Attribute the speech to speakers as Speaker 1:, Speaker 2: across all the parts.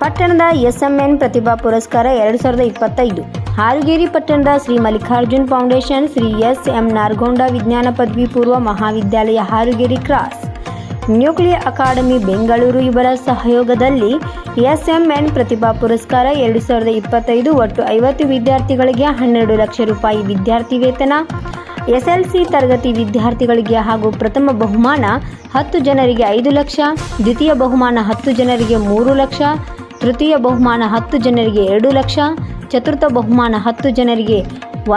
Speaker 1: ಪಟ್ಟಣದ ಎಸ್ಎಂಎನ್ ಪ್ರತಿಭಾ ಪುರಸ್ಕಾರ ಎರಡು ಸಾವಿರದ ಇಪ್ಪತ್ತೈದು. ಹಾರುಗೇರಿ ಪಟ್ಟಣದ Shri Mallikarjun foundation Shri S M Nargonda ವಿಜ್ಞಾನ ಪದವಿ ಪೂರ್ವ ಮಹಾವಿದ್ಯಾಲಯ Harugeri cross. Nuclear academy Bengaluru ಇವರ ಸಹಯೋಗದಲ್ಲಿ ಎಸ್ಎಂಎನ್ ಪ್ರತಿಭಾ ಪುರಸ್ಕಾರ ಎರಡು ಸಾವಿರದ ಇಪ್ಪತ್ತೈದು ಒಟ್ಟು ಐವತ್ತು ವಿದ್ಯಾರ್ಥಿಗಳಿಗೆ ಹನ್ನೆರಡು ಲಕ್ಷ ರೂಪಾಯಿ ವಿದ್ಯಾರ್ಥಿ ವೇತನ. ಎಸ್ಎಲ್ಸಿ ತರಗತಿ ವಿದ್ಯಾರ್ಥಿಗಳಿಗೆ ಹಾಗೂ ಪ್ರಥಮ ಬಹುಮಾನ ಹತ್ತು ಜನರಿಗೆ ಐದು ಲಕ್ಷ, ದ್ವಿತೀಯ ಬಹುಮಾನ ಹತ್ತು ಜನರಿಗೆ ಮೂರು ಲಕ್ಷ ತೃತೀಯ ಬಹುಮಾನ ಹತ್ತು ಜನರಿಗೆ ಎರಡು ಲಕ್ಷ, ಚತುರ್ಥ ಬಹುಮಾನ ಹತ್ತು ಜನರಿಗೆ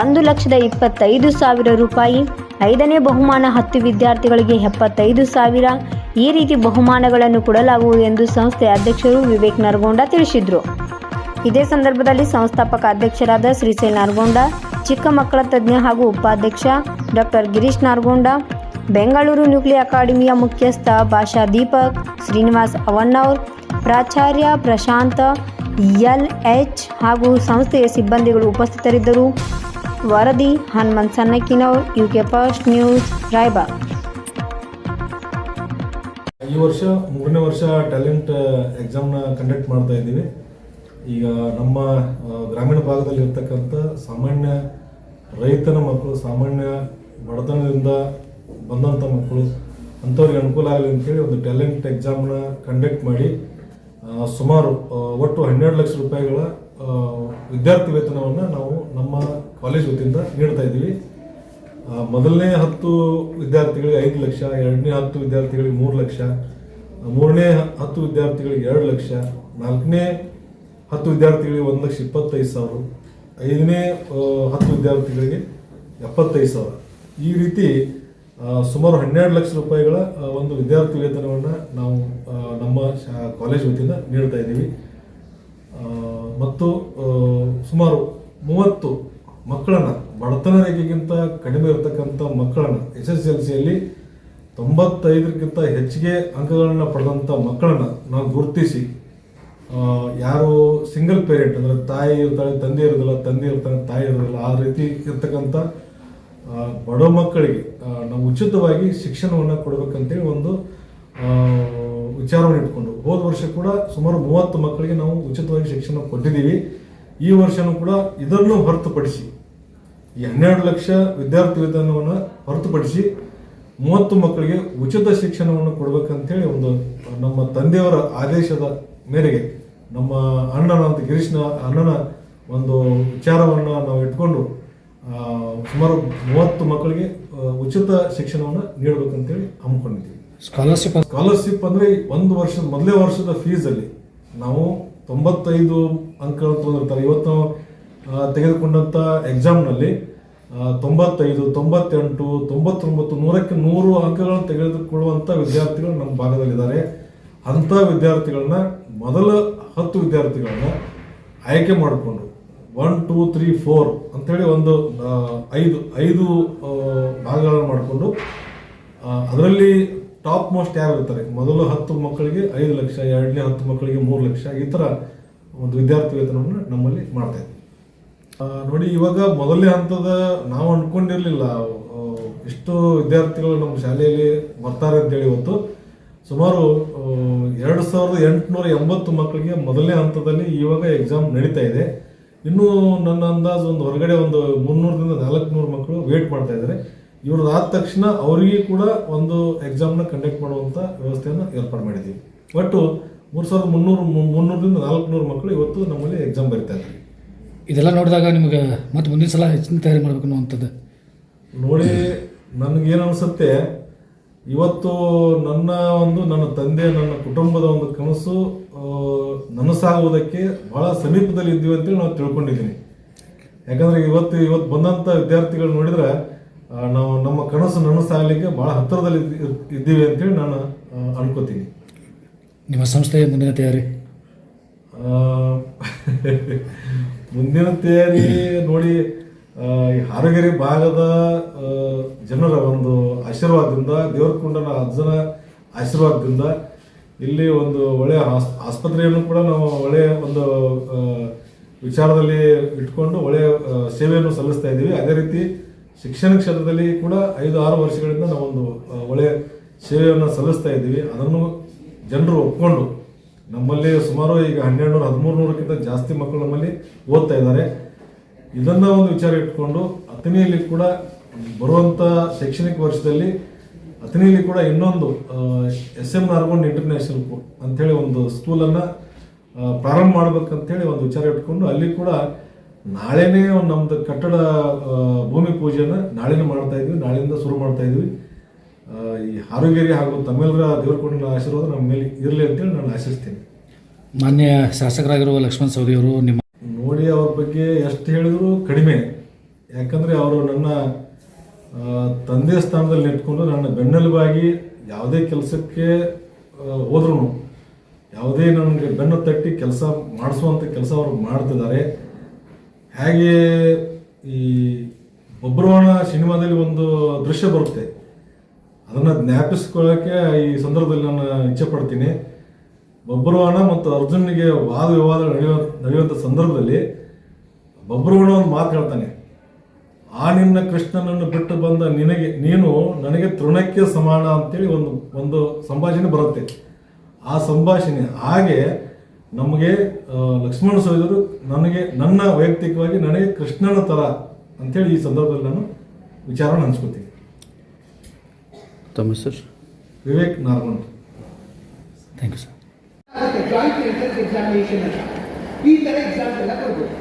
Speaker 1: ಒಂದು ಲಕ್ಷದ ಇಪ್ಪತ್ತೈದು ಸಾವಿರ ರೂಪಾಯಿ, ಐದನೇ ಬಹುಮಾನ ಹತ್ತು ವಿದ್ಯಾರ್ಥಿಗಳಿಗೆ ಎಪ್ಪತ್ತೈದು ಸಾವಿರ. ಈ ರೀತಿ ಬಹುಮಾನಗಳನ್ನು ಕೊಡಲಾಗುವುದು ಎಂದು ಸಂಸ್ಥೆ ಅಧ್ಯಕ್ಷರು ವಿವೇಕ್ ನರಗೊಂಡ ತಿಳಿಸಿದರು. ಇದೇ ಸಂದರ್ಭದಲ್ಲಿ ಸಂಸ್ಥಾಪಕ ಅಧ್ಯಕ್ಷರಾದ ಶ್ರೀಶೈಲ್ ನಾರ್ಗೊಂಡ, ಚಿಕ್ಕ ಮಕ್ಕಳ ತಜ್ಞ ಹಾಗೂ ಉಪಾಧ್ಯಕ್ಷ ಡಾಕ್ಟರ್ ಗಿರೀಶ್ ನಾರ್ಗೊಂಡ, ಬೆಂಗಳೂರು ನ್ಯೂಕ್ಲಿಯರ್ ಅಕಾಡೆಮಿಯ ಮುಖ್ಯಸ್ಥ ಭಾಷಾ ದೀಪಕ್, ಶ್ರೀನಿವಾಸ್ ಅವಣ್ಣವ್ರ್ ಪ್ರಾಚಾರ್ಯ ಪ್ರಶಾಂತ, ಎಲ್ ಎಚ್ ಹಾಗೂ ಸಂಸ್ಥೆಯ ಸಿಬ್ಬಂದಿಗಳು ಉಪಸ್ಥಿತರಿದ್ದರು. ವರದಿ Hanumant U K first news, Raibag.
Speaker 2: ಈ ವರ್ಷ, ಮೂರನೇ ವರ್ಷ ಟ್ಯಾಲೆಂಟ್ ಎಕ್ಸಾಮ್ನ ಕಂಡಕ್ಟ್ ಮಾಡ್ತಾ ಇದ್ದೀವಿ. ಈಗ ನಮ್ಮ ಗ್ರಾಮೀಣ ಭಾಗದಲ್ಲಿ ಇರ್ತಕ್ಕಂಥ ಸಾಮಾನ್ಯ ರೈತನ ಮಕ್ಕಳು, ಸಾಮಾನ್ಯ ಬಡತನದಿಂದ ಬಂದಂಥ ಮಕ್ಕಳು, ಅಂಥವ್ರಿಗೆ ಅನುಕೂಲ ಆಗಲಿ ಅಂತೇಳಿ ಒಂದು ಟ್ಯಾಲೆಂಟ್ ಎಕ್ಸಾಮ್ನ ಕಂಡಕ್ಟ್ ಮಾಡಿ ಸುಮಾರು ಒಟ್ಟು ಹನ್ನೆರಡು ಲಕ್ಷ ರೂಪಾಯಿಗಳ ವಿದ್ಯಾರ್ಥಿ ವೇತನವನ್ನು ನಾವು ನಮ್ಮ ಕಾಲೇಜ್ ವತಿಯಿಂದ ನೀಡ್ತಾ ಇದ್ದೀವಿ. ಮೊದಲನೇ ಹತ್ತು ವಿದ್ಯಾರ್ಥಿಗಳಿಗೆ ಐದು ಲಕ್ಷ, ಎರಡನೇ ಹತ್ತು ವಿದ್ಯಾರ್ಥಿಗಳಿಗೆ ಮೂರು ಲಕ್ಷ, ಮೂರನೇ ಹತ್ತು ವಿದ್ಯಾರ್ಥಿಗಳಿಗೆ ಎರಡು ಲಕ್ಷ, ನಾಲ್ಕನೇ ಹತ್ತು ವಿದ್ಯಾರ್ಥಿಗಳಿಗೆ ಒಂದು ಲಕ್ಷ ಇಪ್ಪತ್ತೈದು ಸಾವಿರ, ಐದನೇ ಹತ್ತು ವಿದ್ಯಾರ್ಥಿಗಳಿಗೆ ಎಪ್ಪತ್ತೈದು ಸಾವಿರ. ಈ ರೀತಿ ಸುಮಾರು ಹನ್ನೆರಡು ಲಕ್ಷ ರೂಪಾಯಿಗಳ ಒಂದು ವಿದ್ಯಾರ್ಥಿ ವೇತನವನ್ನು ನಾವು ನಮ್ಮ ಕಾಲೇಜ್ ವತಿಯಿಂದ ನೀಡ್ತಾ ಇದ್ದೀವಿ. ಮತ್ತು ಸುಮಾರು ಮೂವತ್ತು ಮಕ್ಕಳನ್ನ, ಬಡತನ ರೇಖೆಗಿಂತ ಕಡಿಮೆ ಇರತಕ್ಕಂಥ ಮಕ್ಕಳನ್ನ ಎಸ್ ಎಸ್ ಎಲ್ ಸಿಯಲ್ಲಿ ತೊಂಬತ್ತೈದಕ್ಕಿಂತ ಹೆಚ್ಚಿಗೆ ಅಂಕಗಳನ್ನು ಪಡೆದಂಥ ಮಕ್ಕಳನ್ನು ನಾವು ಗುರುತಿಸಿ ಯಾರು ಸಿಂಗಲ್ ಪೇರೆಂಟ್ ಅಂದರೆ ತಾಯಿ ಇರ್ತಾಳೆ ತಂದೆ ಇರೋದಿಲ್ಲ ತಂದೆ ಇರ್ತಾನೆ ತಾಯಿ ಇರೋದಿಲ್ಲ, ಆ ರೀತಿ ಇರ್ತಕ್ಕಂಥ ಬಡ ಮಕ್ಕಳಿಗೆ ನಾವು ಉಚಿತವಾಗಿ ಶಿಕ್ಷಣವನ್ನು ಕೊಡಬೇಕಂತೇಳಿ ಒಂದು ವಿಚಾರವನ್ನು ಇಟ್ಕೊಂಡು, ಹೋದ ವರ್ಷ ಕೂಡ ಸುಮಾರು ಮೂವತ್ತು ಮಕ್ಕಳಿಗೆ ನಾವು ಉಚಿತವಾಗಿ ಶಿಕ್ಷಣ ಕೊಟ್ಟಿದ್ದೀವಿ. ಈ ವರ್ಷನೂ ಕೂಡ ಇದನ್ನು ಹೊರತುಪಡಿಸಿ, ಈ ಹನ್ನೆರಡು ಲಕ್ಷ ವಿದ್ಯಾರ್ಥಿ ವೇತನವನ್ನು ಹೊರತುಪಡಿಸಿ ಮೂವತ್ತು ಮಕ್ಕಳಿಗೆ ಉಚಿತ ಶಿಕ್ಷಣವನ್ನು ಕೊಡಬೇಕಂತೇಳಿ ಒಂದು ನಮ್ಮ ತಂದೆಯವರ ಆದೇಶದ ಮೇರೆಗೆ ನಮ್ಮ ಅಣ್ಣನ ಅಂತ ಗಿರೀಶ್ನ ಅಣ್ಣನ ಒಂದು ವಿಚಾರವನ್ನು ನಾವು ಇಟ್ಕೊಂಡು ಸುಮಾರು ಮೂವತ್ತು ಮಕ್ಕಳಿಗೆ ಉಚಿತ ಶಿಕ್ಷಣವನ್ನು ನೀಡಬೇಕಂತೇಳಿ ಹಮ್ಮಿಕೊಂಡಿದ್ದೀವಿ.
Speaker 3: ಸ್ಕಾಲರ್ಶಿಪ್
Speaker 2: ಸ್ಕಾಲರ್ಶಿಪ್ ಅಂದ್ರೆ ಒಂದು ವರ್ಷದ ಮೊದಲೇ ವರ್ಷದ ಫೀಸ್ ಅಲ್ಲಿ ನಾವು ತೊಂಬತ್ತೈದು ಅಂಕಗಳು ತೊಗೊಂಡಿರ್ತಾರೆ. ಇವತ್ತು ತೆಗೆದುಕೊಂಡಂಥ ಎಕ್ಸಾಮ್ನಲ್ಲಿ ತೊಂಬತ್ತೈದು ತೊಂಬತ್ತೆಂಟು ತೊಂಬತ್ತೊಂಬತ್ತು ನೂರಕ್ಕೆ ನೂರು ಅಂಕಗಳನ್ನು ತೆಗೆದುಕೊಳ್ಳುವಂಥ ವಿದ್ಯಾರ್ಥಿಗಳು ನಮ್ಮ ಭಾಗದಲ್ಲಿದ್ದಾರೆ. ಅಂಥ ವಿದ್ಯಾರ್ಥಿಗಳನ್ನ ಮೊದಲ ಹತ್ತು ವಿದ್ಯಾರ್ಥಿಗಳನ್ನ ಆಯ್ಕೆ ಮಾಡಿಕೊಂಡು ಒನ್ ಟೂ ತ್ರೀ ಫೋರ್ ಅಂಥೇಳಿ ಒಂದು ಐದು ಐದು ಭಾಗಗಳನ್ನು ಮಾಡಿಕೊಂಡು ಅದರಲ್ಲಿ ಟಾಪ್ ಮೋಸ್ಟ್ ಯಾರು ಇರ್ತಾರೆ? ಮೊದಲು ಹತ್ತು ಮಕ್ಕಳಿಗೆ ಐದು ಲಕ್ಷ, ಎರಡನೇ ಹತ್ತು ಮಕ್ಕಳಿಗೆ ಮೂರು ಲಕ್ಷ ಈ ಥರ ಒಂದು ವಿದ್ಯಾರ್ಥಿ ವೇತನವನ್ನು ನಮ್ಮಲ್ಲಿ ಮಾಡ್ತಾ ಇದ್ದೀವಿ ನೋಡಿ ಇವಾಗ ಮೊದಲನೇ ಹಂತದ ನಾವು ಅಂದ್ಕೊಂಡಿರಲಿಲ್ಲ ಇಷ್ಟು ವಿದ್ಯಾರ್ಥಿಗಳು ನಮ್ಮ ಶಾಲೆಯಲ್ಲಿ ಬರ್ತಾರೆ ಅಂತೇಳಿ ಇವತ್ತು ಸುಮಾರು ಎರಡು ಸಾವಿರದ ಎಂಟುನೂರ ಎಂಬತ್ತು ಮಕ್ಕಳಿಗೆ ಮೊದಲನೇ ಹಂತದಲ್ಲಿ ಇವಾಗ ಎಕ್ಸಾಮ್ ನಡೀತಾ ಇದೆ. ಇನ್ನು ನನ್ನ ಅಂದಾಜು ಒಂದು ಹೊರಗಡೆ ಒಂದು ಮುನ್ನೂರರಿಂದ ನಾಲ್ಕುನೂರು ಮಕ್ಕಳು ವೇಟ್ ಮಾಡ್ತಾ ಇದ್ದಾರೆ. ಇವ್ರದ್ದು ಆದ ತಕ್ಷಣ ಅವರಿಗೆ ಕೂಡ ಒಂದು ಎಕ್ಸಾಮ್ನ ಕಂಡಕ್ಟ್ ಮಾಡುವಂಥ ವ್ಯವಸ್ಥೆಯನ್ನು ಏರ್ಪಾಡು ಮಾಡಿದ್ದೀವಿ. ಒಟ್ಟು ಮೂರು ಸಾವಿರದ ಮುನ್ನೂರು ಮುನ್ನೂರರಿಂದ ನಾಲ್ಕುನೂರು ಮಕ್ಕಳು ಇವತ್ತು ನಮ್ಮಲ್ಲಿ ಎಕ್ಸಾಮ್ ಬರಿತಾ ಇದ್ದಾರೆ.
Speaker 3: ಇದೆಲ್ಲ ನೋಡಿದಾಗ ನಿಮಗೆ ಮತ್ತೆ ಮುಂದಿನ ಸಲ ಹೆಚ್ಚಿನ ತಯಾರಿ ಮಾಡಬೇಕು ಅನ್ನುವಂಥದ್ದು?
Speaker 2: ನೋಡಿ ನನಗೇನು ಅನಿಸುತ್ತೆ ಇವತ್ತು ನನ್ನ ಒಂದು ನನ್ನ ತಂದೆ ನನ್ನ ಕುಟುಂಬದ ಒಂದು ಕನಸು ನನಸಾಗುವುದಕ್ಕೆ ಬಹಳ ಸಮೀಪದಲ್ಲಿ ಇದ್ದೀವಿ ಅಂತೇಳಿ ನಾವು ತಿಳ್ಕೊಂಡಿದ್ದೀನಿ. ಯಾಕಂದ್ರೆ ಇವತ್ತು ಇವತ್ತು ಬಂದಂಥ ವಿದ್ಯಾರ್ಥಿಗಳು ನೋಡಿದ್ರೆ ನಾವು ನಮ್ಮ ಕನಸು ನನಸಾಗಲಿಕ್ಕೆ ಭಾಳ ಹತ್ತಿರದಲ್ಲಿ ಇದ್- ಇದ್ದೀವಿ ಅಂತೇಳಿ ನಾನು ಅನ್ಕೋತೀನಿ.
Speaker 3: ನಿಮ್ಮ ಸಂಸ್ಥೆಯ ಮುಂದಿನ ತಯಾರಿ?
Speaker 2: ಮುಂದಿನ ತಯಾರಿ ನೋಡಿ ಈ ಹಾರಗೆರೆ ಭಾಗದ ಜನರ ಒಂದು ಆಶೀರ್ವಾದದಿಂದ ದೇವರಕೊಂಡನ ಅಜ್ಜನ ಆಶೀರ್ವಾದದಿಂದ ಇಲ್ಲಿ ಒಂದು ಒಳ್ಳೆಯ ಆಸ್- ಆಸ್ಪತ್ರೆಯನ್ನು ಕೂಡ ನಾವು ಒಳ್ಳೆಯ ಒಂದು ವಿಚಾರದಲ್ಲಿ ಇಟ್ಕೊಂಡು ಒಳ್ಳೆಯ ಸೇವೆಯನ್ನು ಸಲ್ಲಿಸ್ತಾ ಇದ್ದೀವಿ. ಅದೇ ರೀತಿ ಶಿಕ್ಷಣ ಕ್ಷೇತ್ರದಲ್ಲಿ ಕೂಡ ಐದು, ಆರು ವರ್ಷಗಳಿಂದ ನಾವೊಂದು ಒಳ್ಳೆಯ ಸೇವೆಯನ್ನು ಸಲ್ಲಿಸ್ತಾ ಇದ್ದೀವಿ. ಅದನ್ನು ಜನರು ಒಪ್ಕೊಂಡು ನಮ್ಮಲ್ಲಿ ಸುಮಾರು ಈಗ ಹನ್ನೆರಡು ನೂರು ಹದಿಮೂರು ನೂರಕ್ಕಿಂತ ಜಾಸ್ತಿ ಮಕ್ಕಳು ನಮ್ಮಲ್ಲಿ ಓದ್ತಾ ಇದ್ದಾರೆ. ಇದನ್ನು ಒಂದು ವಿಚಾರ ಇಟ್ಕೊಂಡು ಅಥಣಿಯಲ್ಲಿ ಕೂಡ ಬರುವಂಥ ಶೈಕ್ಷಣಿಕ ವರ್ಷದಲ್ಲಿ ಅಥಣಿಯಲ್ಲಿ ಕೂಡ ಇನ್ನೊಂದು ಎಸ್ ಎಂ ನಾರ್ಗೊಂಡ್ ಇಂಟರ್ನ್ಯಾಷನಲ್ ಅಂತೇಳಿ ಒಂದು ಸ್ಕೂಲನ್ನು ಪ್ರಾರಂಭ ಮಾಡ್ಬೇಕಂತೇಳಿ ಒಂದು ವಿಚಾರ ಇಟ್ಕೊಂಡು ಅಲ್ಲಿ ಕೂಡ ನಾಳೆನೇ ಒಂದು ನಮ್ದು ಕಟ್ಟಡ ಭೂಮಿ ಪೂಜೆನ ನಾಳೆನೇ ಮಾಡ್ತಾ ಇದ್ವಿ ನಾಳೆಯಿಂದ ಶುರು ಮಾಡ್ತಾ ಇದ್ವಿ. ಈ ಆರೋಗ್ಯ ಹಾಗೂ ತಮ್ಮೆಲ್ಲರ ದೇವರಕೊಂಡಿನ ಆಶೀರ್ವಾದ ನಮ್ಮ ಮೇಲೆ ಇರಲಿ ಅಂತೇಳಿ ನಾನು ಆಶಿಸ್ತೀನಿ.
Speaker 3: ಮಾನ್ಯ ಶಾಸಕರಾಗಿರುವ ಲಕ್ಷ್ಮಣ್ ಸವದಿಯವರು ನಿಮ್ಮ
Speaker 2: ನೋಡಿ ಅವ್ರ ಬಗ್ಗೆ ಎಷ್ಟು ಹೇಳಿದ್ರು ಕಡಿಮೆ. ಯಾಕಂದರೆ ಅವರು ನನ್ನ ತಂದೆ ಸ್ಥಾನದಲ್ಲಿ ನಿಂತ್ಕೊಂಡು ನನ್ನ ಬೆನ್ನೆಲುಬಾಗಿ ಯಾವುದೇ ಕೆಲಸಕ್ಕೆ ಹೋದ್ರೂ ಯಾವುದೇ ನನಗೆ ಬೆನ್ನು ತಟ್ಟಿ ಕೆಲಸ ಮಾಡಿಸುವಂಥ ಕೆಲಸ ಅವರು ಮಾಡ್ತಿದ್ದಾರೆ. ಹಾಗೆ ಈ ಬೊಬ್ರವಾಣ ಸಿನಿಮಾದಲ್ಲಿ ಒಂದು ದೃಶ್ಯ ಬರುತ್ತೆ. ಅದನ್ನು ಜ್ಞಾಪಿಸ್ಕೊಳ್ಳೋಕ್ಕೆ ಈ ಸಂದರ್ಭದಲ್ಲಿ ನಾನು ಇಚ್ಛೆ ಪಡ್ತೀನಿ. ಮತ್ತು ಅರ್ಜುನ್ಗೆ ವಾದ ವಿವಾದ ನಡೆಯುವ ನಡೆಯುವಂಥ ಸಂದರ್ಭದಲ್ಲಿ ಬಬ್ರುವಾಣ ಒಂದು ಮಾತು ಹೇಳ್ತಾನೆ. ಆ ನಿನ್ನ ಕೃಷ್ಣನನ್ನು ಬಿಟ್ಟು ಬಂದ ನಿನಗೆ ನೀನು ನನಗೆ ತೃಣಕ್ಕೆ ಸಮಾನ ಅಂತೇಳಿ ಒಂದು ಒಂದು ಸಂಭಾಷಣೆ ಬರುತ್ತೆ. ಆ ಸಂಭಾಷಣೆ ಹಾಗೆ ನಮಗೆ ಲಕ್ಷ್ಮಣ ಸೋದರು ನನಗೆ ನನ್ನ ವೈಯಕ್ತಿಕವಾಗಿ ನನಗೆ ಕೃಷ್ಣನ ಥರ ಅಂತೇಳಿ ಈ ಸಂದರ್ಭದಲ್ಲಿ ನಾನು ವಿಚಾರವನ್ನು ಹಂಚ್ಕೋತೀನಿ
Speaker 4: ತಮ್ಮ ಹೆಸರು?
Speaker 2: Vivek Norman
Speaker 3: thank you sir
Speaker 5: ಈ ಥರ ಎಕ್ಸಾಮ್ಸ್ ಎಲ್ಲ ಕೊಡ್ಬೋದು.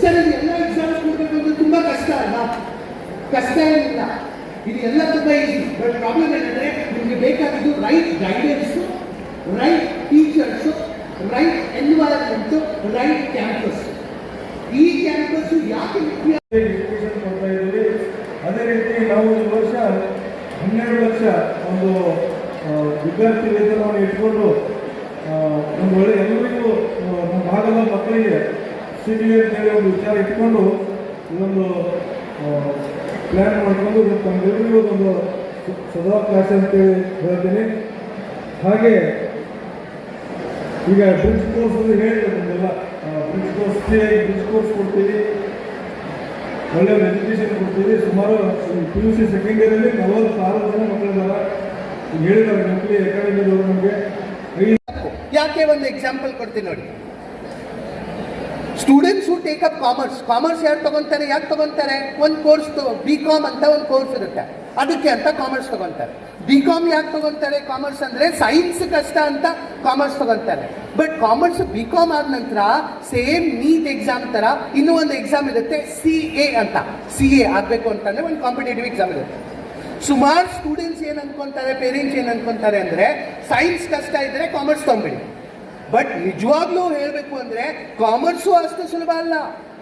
Speaker 5: ಸರ್ ಎಲ್ಲ ಎಕ್ಸಾಮ್ಸ್ ಕೊಡಬೇಕು ಅಂದ್ರೆ ತುಂಬ ಕಷ್ಟ ಅಲ್ಲ ಕಷ್ಟ ಏನಿಲ್ಲ. ಇದು ಎಲ್ಲ ತುಂಬ ಈಸಿ ಬಟ್ ಪ್ರಾಬ್ಲಮ್ ಏನಂದ್ರೆ, ನಿಮಗೆ ಬೇಕಾಗಿದ್ದು right guidance right teachers right environment right campus ಈ ಕ್ಯಾಂಪಸ್ ಯಾಕೆ ಮುಖ್ಯ?
Speaker 2: ಕೊಡ್ತಾ ಇದ್ದೀವಿ. ಅದೇ ರೀತಿ ನಾವು ಈ ವರ್ಷ ಹನ್ನೆರಡು ಲಕ್ಷ ಒಂದು ವಿದ್ಯಾರ್ಥಿ ವೇತನವನ್ನು ಇಟ್ಕೊಂಡು ಒಂದು ಒಳ್ಳೆ ಎಲ್ಲರಿಗೂ ನಮ್ಮ ಭಾಗದ ಮಕ್ಕಳಿಗೆ ಸಿಟಿ ಅಂತೇಳಿ ಒಂದು ವಿಚಾರ ಇಟ್ಕೊಂಡು ಇದೊಂದು ಪ್ಲ್ಯಾನ್ ಮಾಡಿಕೊಂಡು ತಮ್ಮೆಲ್ಲರಿಗೂ ಒಂದು ಸದಾವಕಾಶ ಅಂತೇಳಿ ಹೇಳ್ತೀನಿ. ಹಾಗೆ ಈಗ ಬ್ರಿಡ್ಜ್ ಕೋರ್ಸ್ ಅಂತ ಹೇಳಿದ್ರೆ ನಮಗೆಲ್ಲ. ಬ್ರಿಡ್ಜ್ ಕೋರ್ಸ್ ಬ್ರಿಡ್ಜ್ ಕೋರ್ಸ್ ಕೊಡ್ತೀವಿ ಒಳ್ಳೆ ಒಂದು ಎಜುಕೇಶನ್ ಕೊಡ್ತೀವಿ ಸುಮಾರು ಪಿ ಯು ಸಿ ಸೆಕೆಂಡ್ ಇಯರಲ್ಲಿ ನಲವತ್ತಾರು ಜನ ಮಕ್ಕಳಿದ್ದಾರೆ ಹೇಳಿದ್ದಾರೆ ನ್ಯೂಕ್ಲಿ ಅಕಾಡೆಮಿದವರು ನಮಗೆ.
Speaker 5: ಯಾಕೆ ಒಂದು ಎಕ್ಸಾಂಪಲ್ ಕೊಡ್ತೀನಿ ನೋಡಿ. Students take up commerce commerce ಯಾರು ತಗೊಂತಾರೆ ಯಾಕೆ ತಗೊಂತಾರೆ ಒಂದು ಕೋರ್ಸ್ ಬಿ ಕಾಮ್ ಅಂತ ಒಂದು ಕೋರ್ಸ್ ಇರುತ್ತೆ. ಅದಕ್ಕೆ ಅಂತ ಕಾಮರ್ಸ್ ತಗೊಂತಾರೆ ಬಿ ಕಾಮ್ ಯಾಕೆ ತಗೊಂತಾರೆ ಕಾಮರ್ಸ್ ಅಂದ್ರೆ ಸೈನ್ಸ್ ಕಷ್ಟ ಅಂತ ಕಾಮರ್ಸ್ ತಗೊಂತಾರೆ ಬಟ್ ಕಾಮರ್ಸ್ ಬಿ ಕಾಮ್ ಆದ ನಂತರ ಸೇಮ್ ನೀಟ್ ಎಕ್ಸಾಮ್ ತರ ಇನ್ನೂ ಒಂದು ಎಕ್ಸಾಮ್ ಇರುತ್ತೆ ಸಿ ಎ ಅಂತ. ಸಿ ಎ ಆಗಬೇಕು ಅಂತಂದ್ರೆ ಒಂದು ಕಾಂಪಿಟೇಟಿವ್ ಎಕ್ಸಾಮ್ ಇರುತ್ತೆ. ಸುಮಾರು ಸ್ಟೂಡೆಂಟ್ಸ್ ಏನ್ ಅನ್ಕೊಂತಾರೆ ಪೇರೆಂಟ್ಸ್ ಏನ್ ಅನ್ಕೊಂತಾರೆ ಅಂದ್ರೆ ಸೈನ್ಸ್ ಕಷ್ಟ ಇದ್ರೆ ಕಾಮರ್ಸ್ ತಗೊಂಬಿಡಿ ಬಟ್ ನಿಜವಾಗ್ಲೂ ಹೇಳಬೇಕು ಅಂದ್ರೆ ಕಾಮರ್ಸು ಅಷ್ಟು ಸುಲಭ ಅಲ್ಲ.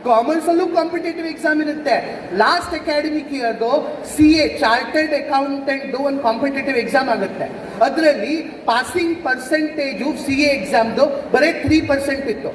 Speaker 5: ಕಾಮರ್ಸ್ ಅಲ್ಲೂ ಕಾಂಪಿಟೇಟಿವ್ ಎಕ್ಸಾಮ್ ಇರುತ್ತೆ. ಲಾಸ್ಟ್ ಅಕಾಡೆಮಿಕ್ ಇಯರ್ದು ಸಿ ಎ ಚಾರ್ಟೆಡ್ ಅಕೌಂಟೆಂಟ್ ಒಂದು ಕಾಂಪಿಟೇಟಿವ್ ಎಕ್ಸಾಮ್ ಆಗುತ್ತೆ. ಅದರಲ್ಲಿ ಪಾಸಿಂಗ್ ಪರ್ಸೆಂಟೇಜು ಸಿ ಎ ಎಕ್ಸಾಮ್ದು ಬರೀ ತ್ರೀ ಪರ್ಸೆಂಟ್ ಇತ್ತು.